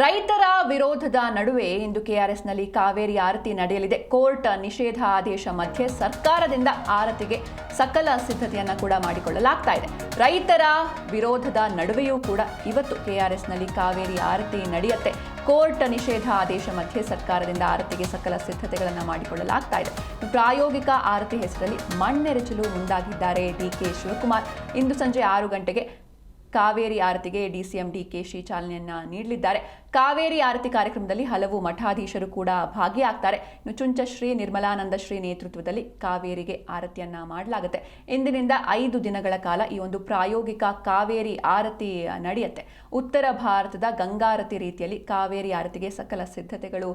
ರೈತರ ವಿರೋಧದ ನಡುವೆ ಇಂದು ಕೆಆರ್ಎಸ್ನಲ್ಲಿ ಕಾವೇರಿ ಆರತಿ ನಡೆಯಲಿದೆ. ಕೋರ್ಟ್ ನಿಷೇಧ ಆದೇಶ ಮಧ್ಯೆ ಸರ್ಕಾರದಿಂದ ಆರತಿಗೆ ಸಕಲ ಸಿದ್ಧತೆಯನ್ನು ಕೂಡ ಮಾಡಿಕೊಳ್ಳಲಾಗ್ತಾ ಇದೆ. ರೈತರ ವಿರೋಧದ ನಡುವೆಯೂ ಕೂಡ ಇವತ್ತು ಕೆಆರ್ಎಸ್ನಲ್ಲಿ ಕಾವೇರಿ ಆರತಿ ನಡೆಯುತ್ತೆ. ಕೋರ್ಟ್ ನಿಷೇಧ ಆದೇಶ ಮಧ್ಯೆ ಸರ್ಕಾರದಿಂದ ಆರತಿಗೆ ಸಕಲ ಸಿದ್ಧತೆಗಳನ್ನು ಮಾಡಿಕೊಳ್ಳಲಾಗ್ತಾ ಇದೆ. ಪ್ರಾಯೋಗಿಕ ಆರತಿ ಹೆಸರಲ್ಲಿ ಮಣ್ಣೆರಚಲು ಮುಂದಾಗಿದ್ದಾರೆ ಡಿಕೆ ಶಿವಕುಮಾರ್. ಇಂದು ಸಂಜೆ ಆರು ಗಂಟೆಗೆ ಕಾವೇರಿ ಆರತಿಗೆ ಡಿಸಿಎಂ ಡಿಕೆಶಿ ಚಾಲನೆಯನ್ನ ನೀಡಲಿದ್ದಾರೆ. ಕಾವೇರಿ ಆರತಿ ಕಾರ್ಯಕ್ರಮದಲ್ಲಿ ಹಲವು ಮಠಾಧೀಶರು ಕೂಡ ಭಾಗಿಯಾಗ್ತಾರೆ. ಇನ್ನು ಚುಂಚಶ್ರೀ ನಿರ್ಮಲಾನಂದ ಶ್ರೀ ನೇತೃತ್ವದಲ್ಲಿ ಕಾವೇರಿಗೆ ಆರತಿಯನ್ನ ಮಾಡಲಾಗುತ್ತೆ. ಇಂದಿನಿಂದ ಐದು ದಿನಗಳ ಕಾಲ ಈ ಒಂದು ಪ್ರಾಯೋಗಿಕ ಕಾವೇರಿ ಆರತಿ ನಡೆಯುತ್ತೆ. ಉತ್ತರ ಭಾರತದ ಗಂಗಾರತಿ ರೀತಿಯಲ್ಲಿ ಕಾವೇರಿ ಆರತಿಗೆ ಸಕಲ ಸಿದ್ಧತೆಗಳು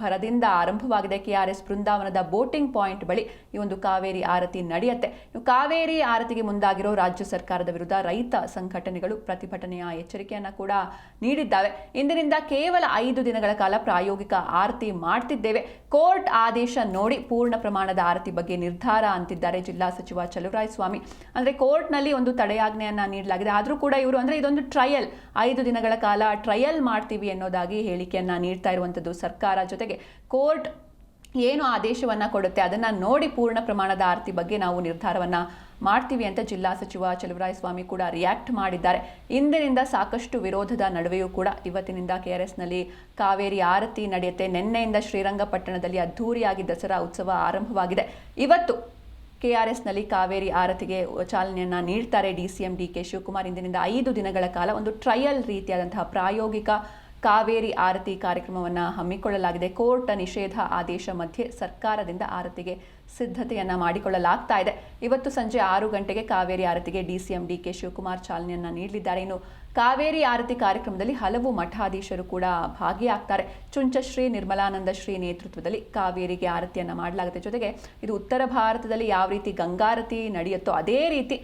ಭರದಿಂದ ಆರಂಭವಾಗಿದೆ. ಕೆಆರ್ಎಸ್ ಬೃಂದಾವನದ ಬೋಟಿಂಗ್ ಪಾಯಿಂಟ್ ಬಳಿ ಈ ಒಂದು ಕಾವೇರಿ ಆರತಿ ನಡೆಯುತ್ತೆ. ಕಾವೇರಿ ಆರತಿಗೆ ಮುಂದಾಗಿರೋ ರಾಜ್ಯ ಸರ್ಕಾರದ ವಿರುದ್ಧ ರೈತ ಸಂಘಟನೆಗಳು ಪ್ರತಿಭಟನೆಯ ಎಚ್ಚರಿಕೆಯನ್ನು ಕೂಡ ನೀಡಿದ್ದಾವೆ. ಇಂದಿನಿಂದ ಕೇವಲ ಐದು ದಿನಗಳ ಕಾಲ ಪ್ರಾಯೋಗಿಕ ಆರತಿ ಮಾಡ್ತಿದ್ದೇವೆ. ಕೋರ್ಟ್ ಆದೇಶ ನೋಡಿ ಪೂರ್ಣ ಪ್ರಮಾಣದ ಆರತಿ ಬಗ್ಗೆ ನಿರ್ಧಾರ ಅಂತಿದ್ದಾರೆ ಜಿಲ್ಲಾ ಸಚಿವ ಚಲುರಾಯಸ್ವಾಮಿ ಸ್ವಾಮಿ. ಅಂದ್ರೆ ಕೋರ್ಟ್ನಲ್ಲಿ ಒಂದು ತಡೆಯಾಜ್ಞೆಯನ್ನು ನೀಡಲಾಗಿದೆ. ಆದರೂ ಕೂಡ ಇವರು ಅಂದರೆ ಇದೊಂದು ಟ್ರಯಲ್. ಐದು ದಿನಗಳ ಕಾಲ ಟ್ರಯಲ್ ಮಾಡ್ತೀವಿ ಅನ್ನೋದಾಗಿ ಹೇಳಿಕೆಯನ್ನು ನೀಡ್ತಾ ಇರುವಂಥದ್ದು ಸರ್ಕಾರ ಜೊತೆಗೆ. ಕೋರ್ಟ್ ಏನು ಆದೇಶವನ್ನ ಕೊಡುತ್ತೆ ಅದನ್ನ ನೋಡಿ ಪೂರ್ಣ ಪ್ರಮಾಣದ ಆರತಿ ಬಗ್ಗೆ ನಾವು ನಿರ್ಧಾರವನ್ನ ಮಾಡ್ತೀವಿ ಅಂತ ಜಿಲ್ಲಾ ಸಚಿವ ಚಲುವರಾಯ ಸ್ವಾಮಿ ಕೂಡ ರಿಯಾಕ್ಟ್ ಮಾಡಿದ್ದಾರೆ. ಇಂದಿನಿಂದ ಸಾಕಷ್ಟು ವಿರೋಧದ ನಡುವೆಯೂ ಕೂಡ ಇವತ್ತಿನಿಂದ ಕೆಆರ್ಎಸ್ನಲ್ಲಿ ಕಾವೇರಿ ಆರತಿ ನಡೆಯುತ್ತೆ. ನಿನ್ನೆಯಿಂದ ಶ್ರೀರಂಗಪಟ್ಟಣದಲ್ಲಿ ಅದ್ಧೂರಿಯಾಗಿ ದಸರಾ ಉತ್ಸವ ಆರಂಭವಾಗಿದೆ. ಇವತ್ತು ಕೆ ಆರ್ ಎಸ್ನಲ್ಲಿ ಕಾವೇರಿ ಆರತಿಗೆ ಚಾಲನೆಯನ್ನು ನೀಡ್ತಾರೆ D C M D K Shivakumar. ಇಂದಿನಿಂದ ಐದು ದಿನಗಳ ಕಾಲ ಒಂದು ಟ್ರಯಲ್ ರೀತಿಯಾದಂತಹ ಪ್ರಾಯೋಗಿಕ ಕಾವೇರಿ ಆರತಿ ಕಾರ್ಯಕ್ರಮವನ್ನು ಹಮ್ಮಿಕೊಳ್ಳಲಾಗಿದೆ. ಕೋರ್ಟ್ ನಿಷೇಧ ಆದೇಶ ಮಧ್ಯೆ ಸರ್ಕಾರದಿಂದ ಆರತಿಗೆ ಸಿದ್ಧತೆಯನ್ನು ಮಾಡಿಕೊಳ್ಳಲಾಗ್ತಾ ಇದೆ. ಇವತ್ತು ಸಂಜೆ ಆರು ಗಂಟೆಗೆ ಕಾವೇರಿ ಆರತಿಗೆ ಡಿಸಿಎಂ ಡಿ ಕೆ ಶಿವಕುಮಾರ್ ಚಾಲನೆಯನ್ನು ನೀಡಲಿದ್ದಾರೆ. ಇನ್ನು ಕಾವೇರಿ ಆರತಿ ಕಾರ್ಯಕ್ರಮದಲ್ಲಿ ಹಲವು ಮಠಾಧೀಶರು ಕೂಡ ಭಾಗಿಯಾಗ್ತಾರೆ. ಚುಂಚಶ್ರೀ ನಿರ್ಮಲಾನಂದ ಶ್ರೀ ನೇತೃತ್ವದಲ್ಲಿ ಕಾವೇರಿಗೆ ಆರತಿಯನ್ನು ಮಾಡಲಾಗುತ್ತೆ. ಜೊತೆಗೆ ಇದು ಉತ್ತರ ಭಾರತದಲ್ಲಿ ಯಾವ ರೀತಿ ಗಂಗಾರತಿ ನಡೆಯುತ್ತೋ ಅದೇ ರೀತಿ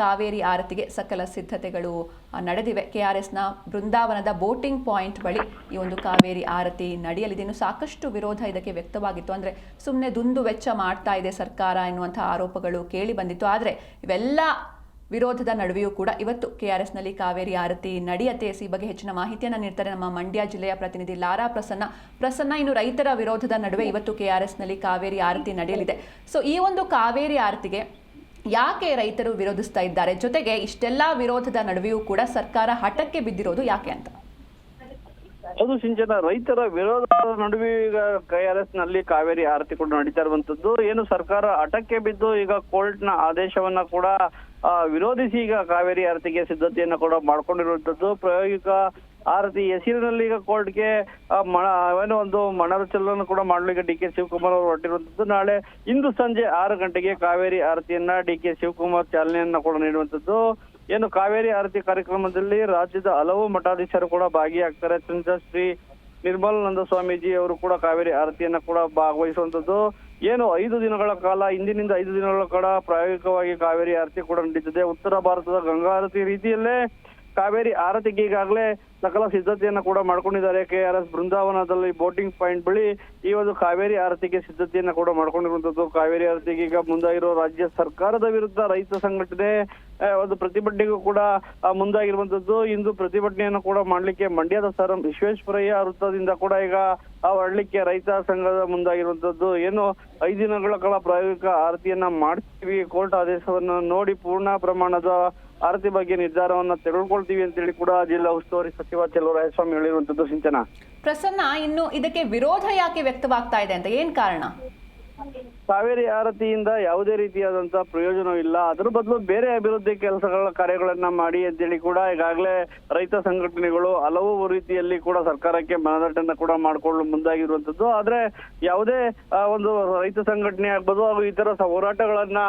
ಕಾವೇರಿ ಆರತಿಗೆ ಸಕಲ ಸಿದ್ಧತೆಗಳು ನಡೆದಿವೆ. ಕೆ ಆರ್ ಎಸ್ನ ಬೃಂದಾವನದ ಬೋಟಿಂಗ್ ಪಾಯಿಂಟ್ ಬಳಿ ಈ ಒಂದು ಕಾವೇರಿ ಆರತಿ ನಡೆಯಲಿದೆ. ಇನ್ನು ಸಾಕಷ್ಟು ವಿರೋಧ ಇದಕ್ಕೆ ವ್ಯಕ್ತವಾಗಿತ್ತು. ಅಂದರೆ ಸುಮ್ಮನೆ ದುಂದು ವೆಚ್ಚ ಮಾಡ್ತಾ ಇದೆ ಸರ್ಕಾರ ಎನ್ನುವಂಥ ಆರೋಪಗಳು ಕೇಳಿ ಬಂದಿತ್ತು. ಆದರೆ ಇವೆಲ್ಲ ವಿರೋಧದ ನಡುವೆಯೂ ಕೂಡ ಇವತ್ತು ಕೆ ಆರ್ ಎಸ್ನಲ್ಲಿ ಕಾವೇರಿ ಆರತಿ ನಡೆಯತ್ತೆ. ಈ ಬಗ್ಗೆ ಹೆಚ್ಚಿನ ಮಾಹಿತಿಯನ್ನು ನೀಡ್ತಾರೆ ನಮ್ಮ ಮಂಡ್ಯ ಜಿಲ್ಲೆಯ ಪ್ರತಿನಿಧಿ ಲಾರಾ ಪ್ರಸನ್ನ. ಪ್ರಸನ್ನ, ಇನ್ನು ರೈತರ ವಿರೋಧದ ನಡುವೆ ಇವತ್ತು ಕೆ ಆರ್ ಎಸ್ನಲ್ಲಿ ಕಾವೇರಿ ಆರತಿ ನಡೆಯಲಿದೆ. ಸೊ ಈ ಒಂದು ಕಾವೇರಿ ಆರತಿಗೆ ಯಾಕೆ ರೈತರು ವಿರೋಧಿಸ್ತಾ ಇದ್ದಾರೆ? ಜೊತೆಗೆ ಇಷ್ಟೆಲ್ಲ ವಿರೋಧದ ನಡುವೆಯೂ ಕೂಡ ಸರ್ಕಾರ ಹಠಕ್ಕೆ ಬಿದ್ದಿರೋದು ಯಾಕೆ ಅಂತ? ಅದು ಸಿಂಚನ, ರೈತರ ವಿರೋಧದ ನಡುವೆ ಈಗ ಕೆಆರ್ಎಸ್ನಲ್ಲಿ ಕಾವೇರಿ ಆರತಿ ಕೂಡ ನಡೀತಾ ಇರುವಂತದ್ದು. ಏನು ಸರ್ಕಾರ ಹಠಕ್ಕೆ ಬಿದ್ದು ಈಗ ಕೋರ್ಟ್ನ ಆದೇಶವನ್ನ ಕೂಡ ವಿರೋಧಿಸಿ ಈಗ ಕಾವೇರಿ ಆರತಿಗೆ ಸಿದ್ಧತೆಯನ್ನ ಕೂಡ ಮಾಡ್ಕೊಂಡಿರುವಂತದ್ದು. ಪ್ರಾಯೋಗಿಕ ಆರತಿ ಹೆಸರಿನಲ್ಲಿ ಈಗ ಕೋರ್ಟ್ಗೆ ಏನೋ ಒಂದು ಮನರಚಲನ ಕೂಡ ಮಾಡಲಿಕ್ಕೆ ಡಿ ಕೆ ಶಿವಕುಮಾರ್ ಅವರು ಹೊರಟಿರುವಂತದ್ದು ನಾಳೆ ಇಂದು ಸಂಜೆ ಆರು ಗಂಟೆಗೆ ಕಾವೇರಿ ಆರತಿಯನ್ನ ಡಿ ಕೆ ಶಿವಕುಮಾರ್ ಚಾಲನೆಯನ್ನ ಕೂಡ ನೀಡುವಂತದ್ದು ಏನು ಕಾವೇರಿ ಆರತಿ ಕಾರ್ಯಕ್ರಮದಲ್ಲಿ ರಾಜ್ಯದ ಹಲವು ಮಠಾಧೀಶರು ಕೂಡ ಭಾಗಿಯಾಗ್ತಾರೆ. ಚಂದ್ರ ಶ್ರೀ ನಿರ್ಮಲಾನಂದ ಸ್ವಾಮೀಜಿ ಅವರು ಕೂಡ ಕಾವೇರಿ ಆರತಿಯನ್ನ ಕೂಡ ಭಾಗವಹಿಸುವಂತದ್ದು ಏನು ಐದು ದಿನಗಳ ಕಾಲ, ಇಂದಿನಿಂದ ಐದು ದಿನಗಳ ಕಾಲ ಪ್ರಾಯೋಗಿಕವಾಗಿ ಕಾವೇರಿ ಆರತಿ ಕೂಡ ನಡೀತದೆ. ಉತ್ತರ ಭಾರತದ ಗಂಗಾ ಆರತಿ ರೀತಿಯಲ್ಲೇ ಕಾವೇರಿ ಆರತಿಗೆ ಈಗಾಗಲೇ ಸಕಲ ಸಿದ್ಧತೆಯನ್ನು ಕೂಡ ಮಾಡ್ಕೊಂಡಿದ್ದಾರೆ. ಕೆ ಆರ್ ಎಸ್ ಬೃಂದಾವನದಲ್ಲಿ ಬೋಟಿಂಗ್ ಪಾಯಿಂಟ್ ಬಳಿ ಈ ಒಂದು ಕಾವೇರಿ ಆರತಿಗೆ ಸಿದ್ಧತೆಯನ್ನ ಕೂಡ ಮಾಡ್ಕೊಂಡಿರುವಂತದ್ದು ಕಾವೇರಿ ಆರತಿಗೆ ಈಗ ಮುಂದಾಗಿರುವ ರಾಜ್ಯ ಸರ್ಕಾರದ ವಿರುದ್ಧ ರೈತ ಸಂಘಟನೆ ಒಂದು ಪ್ರತಿಭಟನೆಗೂ ಕೂಡ ಮುಂದಾಗಿರುವಂತದ್ದು ಇಂದು ಪ್ರತಿಭಟನೆಯನ್ನು ಕೂಡ ಮಾಡ್ಲಿಕ್ಕೆ ಮಂಡ್ಯದ ಸರ್ ವಿಶ್ವೇಶ್ವರಯ್ಯ ವೃತ್ತದಿಂದ ಕೂಡ ಈಗ ಹೊರಡ್ಲಿಕ್ಕೆ ರೈತ ಸಂಘದ ಮುಂದಾಗಿರುವಂತದ್ದು ಏನು, ಐದು ದಿನಗಳ ಕಾಲ ಪ್ರಾಯೋಗಿಕ ಆರತಿಯನ್ನ ಮಾಡ್ತೀವಿ. ಕೋರ್ಟ್ ಆದೇಶವನ್ನು ನೋಡಿ ಪೂರ್ಣ ಪ್ರಮಾಣದ ಆರತಿ ಬಗ್ಗೆ ನಿರ್ಧಾರವನ್ನ ತೆಗೆದುಕೊಳ್ತೀವಿ ಅಂತೇಳಿ ಕೂಡ ಜಿಲ್ಲಾ ಉಸ್ತುವಾರಿ ಸಚಿವ ಚೆಲುವರಾಯಸ್ವಾಮಿ ಹೇಳಿರುವಂತದ್ದು ಸಿಂಚನ. ಪ್ರಸನ್ನ ಇನ್ನು ಇದಕ್ಕೆ ವಿರೋಧ ಯಾಕೆ ವ್ಯಕ್ತವಾಗ್ತಾ ಇದೆ ಅಂತ ಏನ್ ಕಾರಣ? ಕಾವೇರಿ ಆರತಿಯಿಂದ ಯಾವುದೇ ರೀತಿಯಾದಂತಹ ಪ್ರಯೋಜನವಿಲ್ಲ. ಅದರ ಬದಲು ಬೇರೆ ಅಭಿವೃದ್ಧಿ ಕೆಲಸಗಳ ಕಾರ್ಯಗಳನ್ನ ಮಾಡಿ ಅಂತೇಳಿ ಕೂಡ ಈಗಾಗಲೇ ರೈತ ಸಂಘಟನೆಗಳು ಹಲವು ರೀತಿಯಲ್ಲಿ ಕೂಡ ಸರ್ಕಾರಕ್ಕೆ ಮನದಟ್ಟನ್ನ ಕೂಡ ಮಾಡಿಕೊಳ್ಳಲು ಮುಂದಾಗಿರುವಂತದ್ದು. ಆದ್ರೆ ಯಾವುದೇ ಒಂದು ರೈತ ಸಂಘಟನೆ ಆಗ್ಬೋದು ಹಾಗೂ ಇತರ ಹೋರಾಟಗಳನ್ನ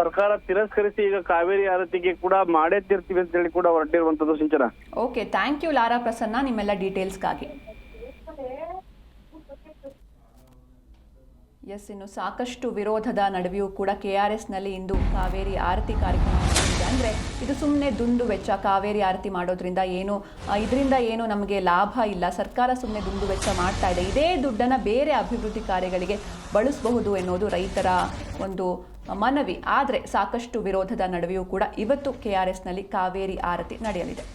ಸರ್ಕಾರ ತಿರಸ್ಕರಿಸಿ ಈಗ ಕಾವೇರಿ ಆರತಿಗೆ ಕೂಡ ಮಾಡೇ ತೀರ್ತೀವಿ ಅಂತೇಳಿ ಕೂಡ ಹೊರಟಿರುವಂತದ್ದು Sinchana. Okay thank you Lara Prasanna ನಿಮ್ಮೆಲ್ಲ ಡೀಟೇಲ್ಸ್ಗಾಗಿ ಎಸ್, ಇನ್ನು ಸಾಕಷ್ಟು ವಿರೋಧದ ನಡುವೆಯೂ ಕೂಡ ಕೆ ಆರ್ ಎಸ್ನಲ್ಲಿ ಇಂದು ಕಾವೇರಿ ಆರತಿ ಕಾರ್ಯಕ್ರಮ ನಡೆದಿದೆ. ಅಂದರೆ ಇದು ಸುಮ್ಮನೆ ದುಂದು ವೆಚ್ಚ, ಕಾವೇರಿ ಆರತಿ ಮಾಡೋದ್ರಿಂದ ಏನು ಇದರಿಂದ ಏನು ನಮಗೆ ಲಾಭ ಇಲ್ಲ, ಸರ್ಕಾರ ಸುಮ್ಮನೆ ದುಂದು ವೆಚ್ಚ ಮಾಡ್ತಾ ಇದೆ. ಇದೇ ದುಡ್ಡನ್ನು ಬೇರೆ ಅಭಿವೃದ್ಧಿ ಕಾರ್ಯಗಳಿಗೆ ಬಳಸಬಹುದು ಎನ್ನುವುದು ರೈತರ ಒಂದು ಮನವಿ. ಆದರೆ ಸಾಕಷ್ಟು ವಿರೋಧದ ನಡುವೆಯೂ ಕೂಡ ಇವತ್ತು ಕೆ ಆರ್ ಎಸ್ನಲ್ಲಿ ಕಾವೇರಿ ಆರತಿ ನಡೆಯಲಿದೆ.